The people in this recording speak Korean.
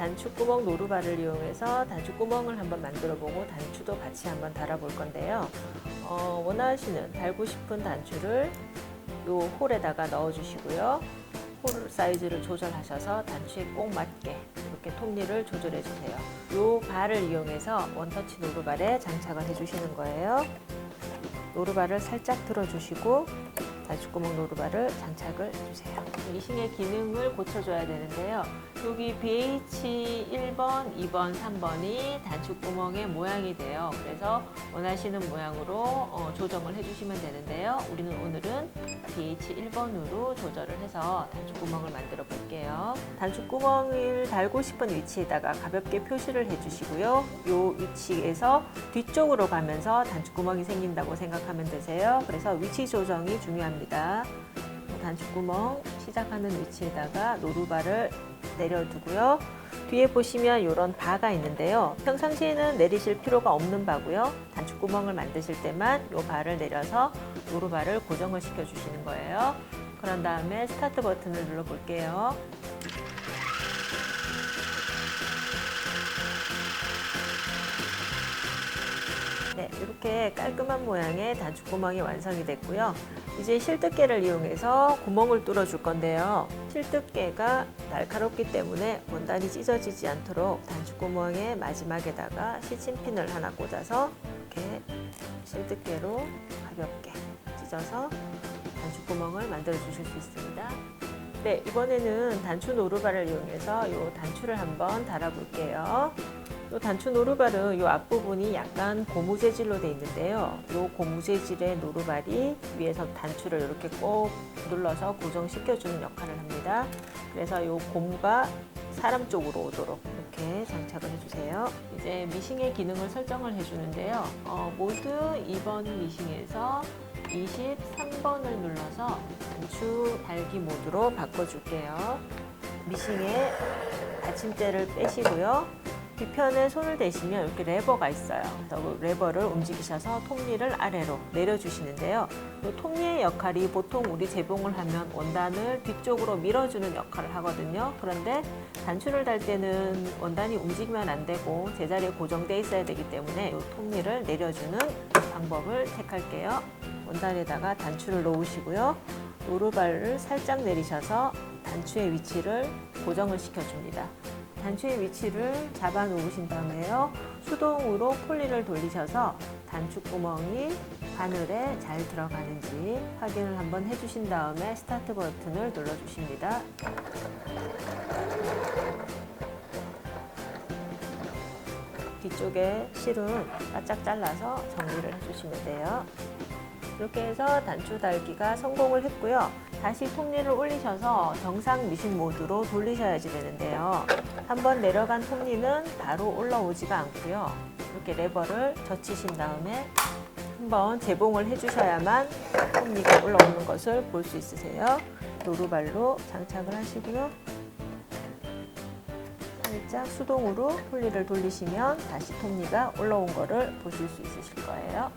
단추구멍 노루발을 이용해서 단추구멍을 한번 만들어 보고 단추도 같이 한번 달아볼 건데요. 어, 원하시는 달고 싶은 단추를 요 홀에다가 넣어 주시고요. 홀 사이즈를 조절하셔서 단추에 꼭 맞게 이렇게 톱니를 조절해 주세요. 요 발을 이용해서 원터치 노루발에 장착을 해 주시는 거예요. 노루발을 살짝 들어 주시고 단추구멍 노루발을 장착을 해주세요. 미싱의 기능을 고쳐줘야 되는데요. 여기 BH 1번, 2번, 3번이 단추구멍의 모양이 돼요. 그래서 원하시는 모양으로 어, 조정을 해주시면 되는데요. 우리는 오늘은 BH 1번으로 조절을 해서 단추구멍을 만들어 볼게요. 단추구멍을 달고 싶은 위치에다가 가볍게 표시를 해주시고요. 이 위치에서 뒤쪽으로 가면서 단추구멍이 생긴다고 생각하면 되세요. 그래서 위치 조정이 중요합니다. 단추구멍 시작하는 위치에다가 노루발을 내려두고요. 뒤에 보시면 이런 바가 있는데요. 평상시에는 내리실 필요가 없는 바고요. 단추구멍을 만드실 때만 이 바를 내려서 노루발을 고정을 시켜 주시는 거예요. 그런 다음에 스타트 버튼을 눌러 볼게요. 네, 이렇게 깔끔한 모양의 단추구멍이 완성이 됐고요. 이제 실뜨개를 이용해서 구멍을 뚫어 줄 건데요. 실뜨개가 날카롭기 때문에 원단이 찢어지지 않도록 단추구멍의 마지막에다가 시침핀을 하나 꽂아서 이렇게 실뜨개로 가볍게 찢어서 단추구멍을 만들어 주실 수 있습니다. 네, 이번에는 단추 노루발을 이용해서 이 단추를 한번 달아볼게요. 이 단추 노루발은 이 앞부분이 약간 고무 재질로 되어 있는데요. 이 고무 재질의 노루발이 위에서 단추를 이렇게 꼭 눌러서 고정시켜주는 역할을 합니다. 그래서 이 고무가 사람 쪽으로 오도록 이렇게 장착을 해주세요. 이제 미싱의 기능을 설정을 해주는데요. 어, 모드 2번 미싱에서 23번을 눌러서 단추 달기 모드로 바꿔줄게요. 미싱에 받침대를 빼시고요. 뒤편에 손을 대시면 이렇게 레버가 있어요. 그 레버를 움직이셔서 톱니를 아래로 내려주시는데요. 이 톱니의 역할이 보통 우리 재봉을 하면 원단을 뒤쪽으로 밀어주는 역할을 하거든요. 그런데 단추를 달 때는 원단이 움직이면 안 되고 제자리에 고정돼 있어야 되기 때문에 이 톱니를 내려주는 방법을 택할게요. 원단에다가 단추를 놓으시고요. 노루발을 살짝 내리셔서 단추의 위치를 고정을 시켜줍니다. 단추의 위치를 잡아 놓으신 다음에요. 수동으로 폴리를 돌리셔서 단추 구멍이 바늘에 잘 들어가는지 확인을 한번 해주신 다음에 스타트 버튼을 눌러주십니다. 뒤쪽에 실은 바짝 잘라서 정리를 해주시면 돼요. 이렇게 해서 단추 달기가 성공을 했고요. 다시 톱니를 올리셔서 정상 미싱 모드로 돌리셔야지 되는데요. 한번 내려간 톱니는 바로 올라오지가 않고요. 이렇게 레버를 젖히신 다음에 한번 재봉을 해주셔야만 톱니가 올라오는 것을 볼 수 있으세요. 노루발로 장착을 하시고요. 살짝 수동으로 폴리를 돌리시면 다시 톱니가 올라온 거를 보실 수 있으실 거예요.